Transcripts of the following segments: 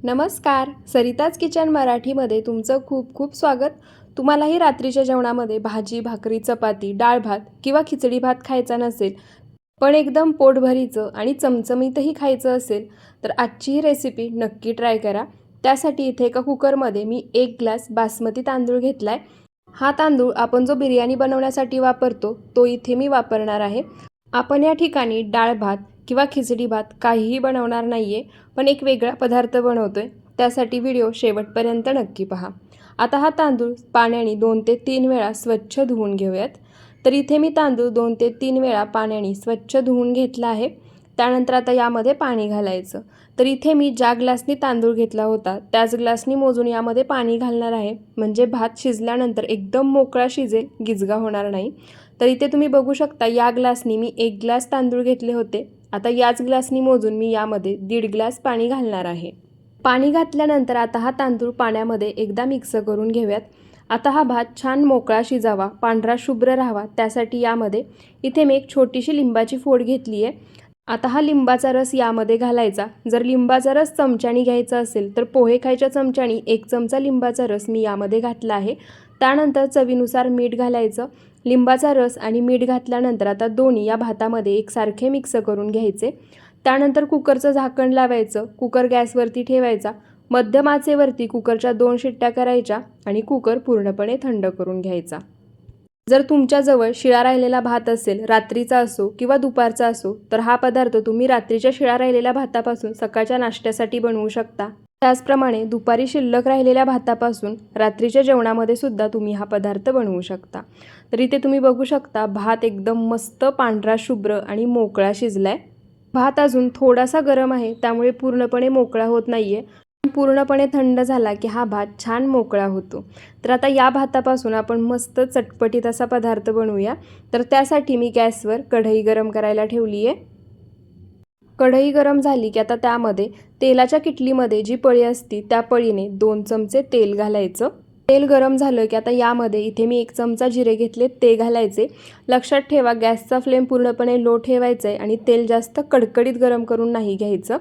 नमस्कार. सरिताज किचन मराठीमध्ये तुमचं खूप खूप स्वागत. तुम्हालाही रात्रीच्या जेवणामध्ये भाजी भाकरी चपाती डाळ भात किंवा खिचडी भात खायचा नसेल पण एकदम पोटभरीचं आणि चमचमीतही खायचं असेल तर आजची ही रेसिपी नक्की ट्राय करा. त्यासाठी इथे एका कुकरमध्ये मी एक ग्लास बासमती तांदूळ घेतला आहे हा तांदूळ आपण जो बिर्याणी बनवण्यासाठी वापरतो तो इथे मी वापरणार आहे. आपण या ठिकाणी डाळ भात किंवा खिचडी भात काहीही बनवणार नाही आहे पण एक वेगळा पदार्थ बनवतोय. त्यासाठी व्हिडिओ शेवटपर्यंत नक्की पहा. आता हा तांदूळ पाण्याने दोन ते तीन वेळा स्वच्छ धुवून घेऊयात. तर इथे मी तांदूळ दोन ते तीन वेळा पाण्याने स्वच्छ धुवून घेतला आहे. त्यानंतर आता यामध्ये पाणी घालायचं. तर इथे मी ज्या ग्लासनी तांदूळ घेतला होता त्याच ग्लासनी मोजून यामध्ये पाणी घालणार आहे. म्हणजे भात शिजल्यानंतर एकदम मोकळा शिजेल गिजगा होणार नाही. तर इथे तुम्ही बघू शकता या ग्लासनी मी एक ग्लास तांदूळ घेतले होते. आता याच ग्लासनी मोजून मी यामध्ये दीड ग्लास पाणी घालणार आहे. पाणी घातल्यानंतर आता हा तांदूळ पाण्यामध्ये एकदा मिक्स करून घेऊयात. आता हा भात छान मोकळा शिजावा पांढरा शुभ्र राहावा. त्यासाठी यामध्ये इथे मी एक छोटीशी लिंबाची फोड घेतली आहे आता हा लिंबाचा रस यामध्ये घालायचा. जर लिंबाचा रस चमच्यानी घ्यायचा असेल तर पोहे खायच्या चमच्यानी एक चमचा लिंबाचा रस मी यामध्ये घातला आहे. त्यानंतर चवीनुसार मीठ घालायचं. लिंबाचा रस आणि मीठ घातल्यानंतर आता दोन्ही या भातामध्ये एकसारखे मिक्स करून घ्यायचे. त्यानंतर कुकरचं झाकण लावायचं. कुकर गॅसवरती ठेवायचा. मध्यम आचेवरती कुकरच्या दोन शिट्ट्या करायच्या आणि कुकर पूर्णपणे थंड करून घ्यायचा. जर तुमच्याजवळ शिळा राहिलेला भात असेल रात्रीचा असो किंवा दुपारचा असो तर हा पदार्थ तुम्ही रात्रीच्या शिळा राहिलेल्या भातापासून सकाळच्या नाश्त्यासाठी बनवू शकता. त्याचप्रमाणे दुपारी शिल्लक राहिलेल्या भातापासून रात्रीच्या जेवणामध्ये सुद्धा तुम्ही हा पदार्थ बनवू शकता. तर इथे तुम्ही बघू शकता भात एकदम मस्त पांढरा शुभ्र आणि मोकळा शिजलाय. भात अजून थोडासा गरम आहे त्यामुळे पूर्णपणे मोकळा होत नाहीये. पूर्णपणे थंड झाला की हा भात छान मोकळा होतो. तर आता या भातापासून आपण मस्त चटपटीत असा पदार्थ बनवूया. तर त्यासाठी मी गॅसवर कढई गरम करायला ठेवली आहे. कढई गरम झाली की आता त्यामध्ये तेलाच्या किटलीमध्ये जी पळी असती त्या पळीने दोन चमचे तेल घालायचं. तेल गरम झालं की आता यामध्ये इथे मी एक चमचा जिरे घेतले ते घालायचे. लक्षात ठेवा गॅसचा फ्लेम पूर्णपणे लो ठेवायचा आहे आणि तेल जास्त कडकडीत गरम करून नाही घ्यायचं.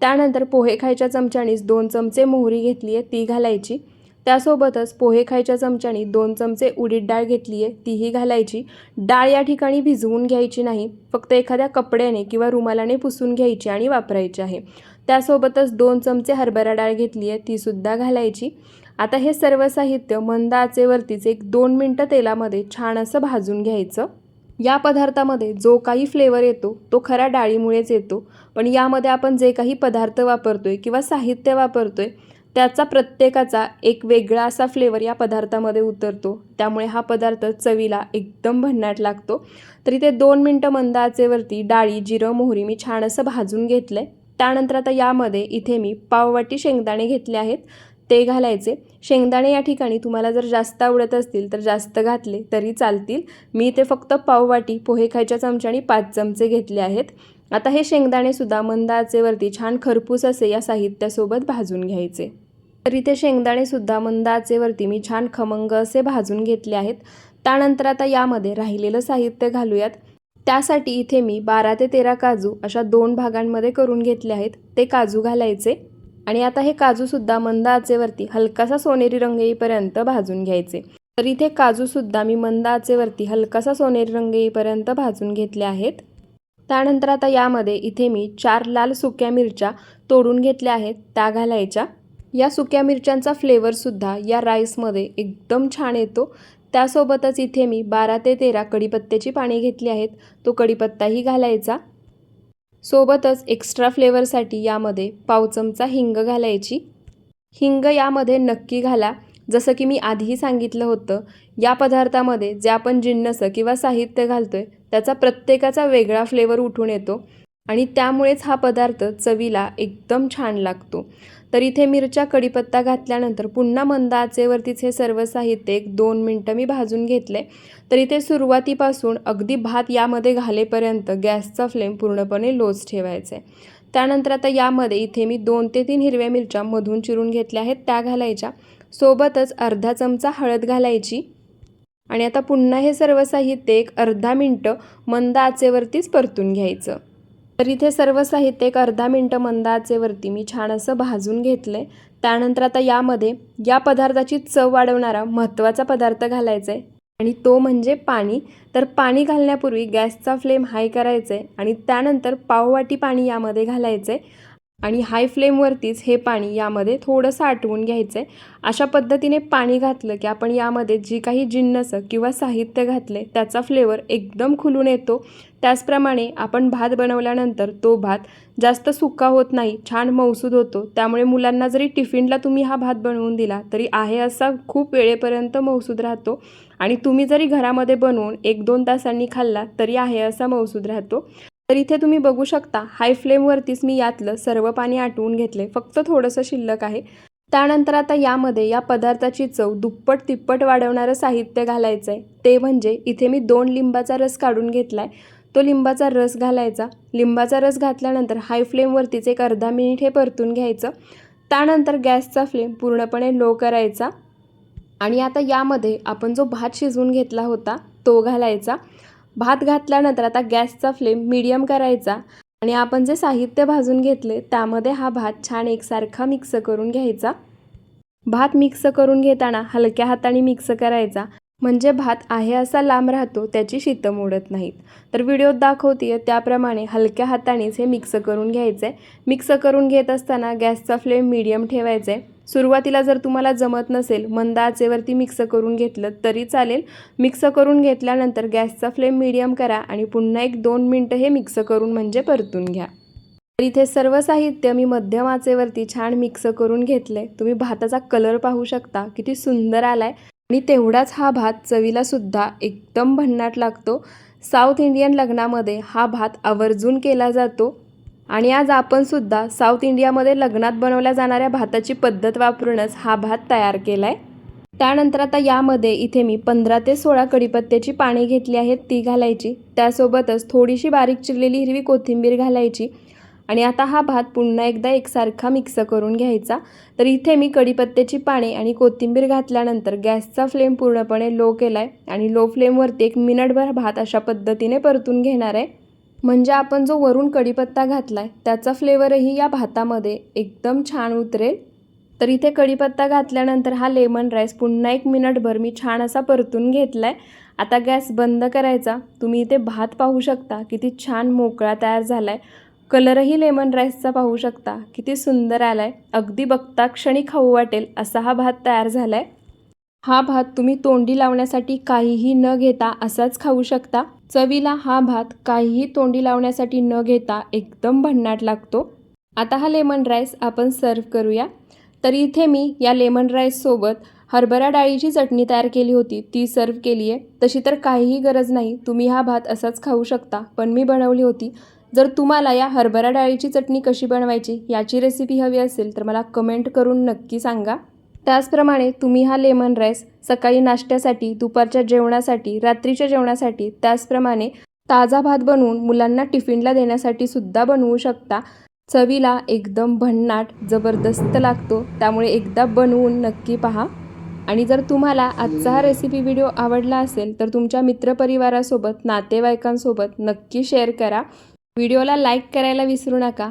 त्यानंतर पोहे खायच्या चमच्यानीच दोन चमचे मोहरी घेतली आहे ती घालायची. त्यासोबतच पोहे खायच्या चमच्यानी दोन चमचे उडीद डाळ घेतली आहे तीही घालायची. डाळ या ठिकाणी भिजवून घ्यायची नाही फक्त एखाद्या कपड्याने किंवा रुमालाने पुसून घ्यायची आणि वापरायची आहे. त्यासोबतच दोन चमचे हरभरा डाळ घेतली आहे तीसुद्धा घालायची. आता हे सर्व साहित्य मंद आचेवरतीच एक दोन मिनटं तेलामध्ये छान असं भाजून घ्यायचं. या पदार्थामध्ये जो काही फ्लेवर येतो तो खऱ्या डाळीमुळेच येतो. पण यामध्ये आपण जे काही पदार्थ वापरतो आहे किंवा साहित्य वापरतो आहे त्याचा प्रत्येकाचा एक वेगळा असा फ्लेवर या पदार्थामध्ये उतरतो. त्यामुळे हा पदार्थ चवीला एकदम भन्नाट लागतो. तर इथे दोन मिनटं मंद आचेवरती डाळी जिरं मोहरी मी छान असं भाजून घेतलं आहे त्यानंतर आता यामध्ये इथे मी पाववाटी शेंगदाणे घेतले आहेत. ते घालायचे. शेंगदाणे या ठिकाणी तुम्हाला जर जास्त आवडत असतील तर जास्त घातले तरी चालतील. मी ते फक्त पाववाटी पोहे खायच्या चमच्याने पाच चमचे घेतले आहेत. आता हे शेंगदाणेसुद्धा मंद आचेवरती छान खरपूस असे या साहित्यासोबत भाजून घ्यायचे. तर इथे शेंगदाणेसुद्धा मंद आचेवरती मी छान खमंग असे भाजून घेतले आहेत. त्यानंतर आता यामध्ये राहिलेलं साहित्य घालूयात. त्यासाठी इथे मी बारा ते तेरा काजू अशा दोन भागांमध्ये करून घेतले आहेत. ते काजू घालायचे. आणि आता हे काजूसुद्धा मंद आचेवरती हलकासा सोनेरी रंग येईपर्यंत भाजून घ्यायचे. तर इथे काजूसुद्धा मी मंद आचेवरती हलकासा सोनेरी रंग येईपर्यंत भाजून घेतले आहेत. त्यानंतर आता यामध्ये इथे मी चार लाल सुक्या मिरच्या तोडून घेतल्या आहेत त्या घालायच्या. या सुक्या मिरच्यांचा फ्लेवरसुद्धा या राईसमध्ये एकदम छान येतो. त्यासोबतच इथे मी बारा ते तेरा कढीपत्त्याची पाने घेतली आहेत तो कढीपत्ताही घालायचा. सोबतच एक्स्ट्रा फ्लेवरसाठी यामध्ये पाव चमचा हिंग घालायची. हिंग यामध्ये नक्की घाला. जसं की मी आधीही सांगितलं होतं या पदार्थामध्ये जे आपण जिन्नस किंवा साहित्य घालतो आहे त्याचा प्रत्येकाचा वेगळा फ्लेवर उठून येतो. आणि त्यामुळेच हा पदार्थ चवीला एकदम छान लागतो. तर इथे मिरच्या कढीपत्ता घातल्यानंतर पुन्हा मंद आचेवरतीच हे सर्व साहित्य एक दोन मिनटं मी भाजून घेतले. तर इथे सुरुवातीपासून अगदी भात यामध्ये घालेपर्यंत गॅसचा फ्लेम पूर्णपणे लोज ठेवायचा. आहे त्यानंतर आता यामध्ये इथे मी दोन ते तीन हिरव्या मिरच्या मधून चिरून घेतल्या आहेत त्या घालायच्या. सोबतच अर्धा चमचा हळद घालायची. आणि आता पुन्हा हे सर्व साहित्य एक अर्धा मिनटं मंद आचेवरतीच परतून घ्यायचं. तर इथे सर्व साहित्य एक अर्धा मिनटं मंद आचेवरती मी छान असं भाजून घेतलं आहे त्यानंतर आता यामध्ये या पदार्थाची चव वाढवणारा महत्त्वाचा पदार्थ घालायचा आहे आणि तो म्हणजे पाणी. तर पाणी घालण्यापूर्वी गॅसचा फ्लेम हाय करायचा आहे आणि त्यानंतर पाववाटी पाणी यामध्ये घालायचं आहे आणि हाय फ्लेमवरतीच हे पाणी यामध्ये थोडंसं आटवून घ्यायचं आहे अशा पद्धतीने पाणी घातलं की आपण यामध्ये जी काही जिन्नस किंवा साहित्य घातले त्याचा फ्लेवर एकदम खुलून येतो. त्याचप्रमाणे आपण भात बनवल्यानंतर तो भात जास्त सुका होत नाही छान मौसूद होतो. त्यामुळे मुलांना जरी टिफिनला तुम्ही हा भात बनवून दिला तरी आहे असा खूप वेळेपर्यंत मौसूद राहतो. आणि तुम्ही जरी घरामध्ये बनवून एक दोन तासांनी खाल्ला तरी आहे असा मौसूद राहतो. तर इथे तुम्ही बघू शकता हाय फ्लेमवरतीच मी यातलं सर्व पाणी आटवून घेतले. फक्त थोडंसं शिल्लक आहे. त्यानंतर आता यामध्ये या पदार्थाची चव दुप्पट तिप्पट वाढवणारं साहित्य घालायचं आहे ते म्हणजे इथे मी दोन लिंबाचा रस काढून घेतला आहे तो लिंबाचा रस घालायचा. लिंबाचा रस घातल्यानंतर हाय फ्लेमवरतीच एक अर्धा मिनिट हे परतून घ्यायचं. त्यानंतर गॅसचा फ्लेम पूर्णपणे लो करायचा. आणि आता यामध्ये आपण जो भात शिजवून घेतला होता तो घालायचा. भात घातल्यानंतर आता गॅसचा फ्लेम मीडियम करायचा आणि आपण जे साहित्य भाजून घेतले त्यामध्ये हा भात छान एकसारखा मिक्स करून घ्यायचा. भात मिक्स करून घेताना हलक्या हाताने मिक्स करायचा. म्हणजे भात आहे असा लांब राहतो त्याची शीतं मोडत नाहीत. तर व्हिडिओत दाखवते त्याप्रमाणे हलक्या हातानेच हे मिक्स करून घ्यायचं. आहे मिक्स करून घेत असताना गॅसचा फ्लेम मीडियम ठेवायचा. आहे सुरुवातीला जर तुम्हाला जमत नसेल मंद आचेवरती मिक्स करून घेतलं तरी चालेल. मिक्स करून घेतल्यानंतर गॅसचा फ्लेम मीडियम करा आणि पुन्हा एक दोन मिनटं हे मिक्स करून म्हणजे परतून घ्या. तर इथे सर्व साहित्य मी मध्यम आचेवरती छान मिक्स करून घेतले तुम्ही भाताचा कलर पाहू शकता किती सुंदर आलाय. आणि तेवढाच हा भात चवीला सुद्धा एकदम भन्नाट लागतो. साऊथ इंडियन लग्नामध्ये हा भात आवर्जून केला जातो. आणि आज आपण सुद्धा साऊथ इंडियामध्ये लग्नात बनवल्या जाणाऱ्या भाताची पद्धत वापरूनच हा भात तयार केला आहे त्यानंतर आता यामध्ये इथे मी पंधरा ते सोळा कडीपत्त्याची पाने घेतली आहेत ती घालायची. त्यासोबतच थोडीशी बारीक चिरलेली हिरवी कोथिंबीर घालायची. आणि आता हा भात पुन्हा एकदा एकसारखा मिक्स करून घ्यायचा. तर इथे मी कडीपत्त्याची पाने आणि कोथिंबीर घातल्यानंतर गॅसचा फ्लेम पूर्णपणे लो केला आहे आणि लो फ्लेमवरती एक मिनटभर भात अशा पद्धतीने परतून घेणार आहे. म्हणजे आपण जो वरून कढीपत्ता घातला आहे त्याचा फ्लेवरही या भातामध्ये एकदम छान उतरेल. तर इथे कढीपत्ता घातल्यानंतर हा लेमन राईस पुन्हा एक मिनटभर मी छान असा परतून घेतला आहे आता गॅस बंद करायचा. तुम्ही इथे भात पाहू शकता किती छान मोकळा तयार झाला आहे कलरही लेमन राईसचा पाहू शकता किती सुंदर आला आहे अगदी बघता क्षणी खाऊ वाटेल असा हा भात तयार झाला आहे हा भात तुम्ही तोंडी लावण्यासाठी काहीही न घेता असाच खाऊ शकता. चवीला हा भात काहीही तोंडी लावण्यासाठी न घेता एकदम भन्नाट लागतो. आता हा लेमन राईस आपण सर्व करूया. तर इथे मी या लेमन राईससोबत हरभरा डाळीची चटणी तयार केली होती. ती सर्व केली आहे. तशी तर काहीही गरज नाही. तुम्ही हा भात असाच खाऊ शकता. पण मी बनवली होती. जर तुम्हाला या हरभरा डाळीची चटणी कशी बनवायची याची रेसिपी हवी असेल तर मला कमेंट करून नक्की सांगा. त्याचप्रमाणे तुम्ही हा लेमन राईस सकाळी नाश्त्यासाठी दुपारच्या जेवणासाठी रात्रीच्या जेवणासाठी त्याचप्रमाणे ताजा भात बनवून मुलांना टिफिनला देण्यासाठी सुद्धा बनवू शकता. चवीला एकदम भन्नाट जबरदस्त लागतो. त्यामुळे एकदा बनवून नक्की पहा. आणि जर तुम्हाला आजचा हा रेसिपी व्हिडिओ आवडला असेल तर तुमच्या मित्रपरिवारासोबत नातेवाईकांसोबत नक्की शेअर करा. व्हिडिओला लाईक करायला विसरू नका.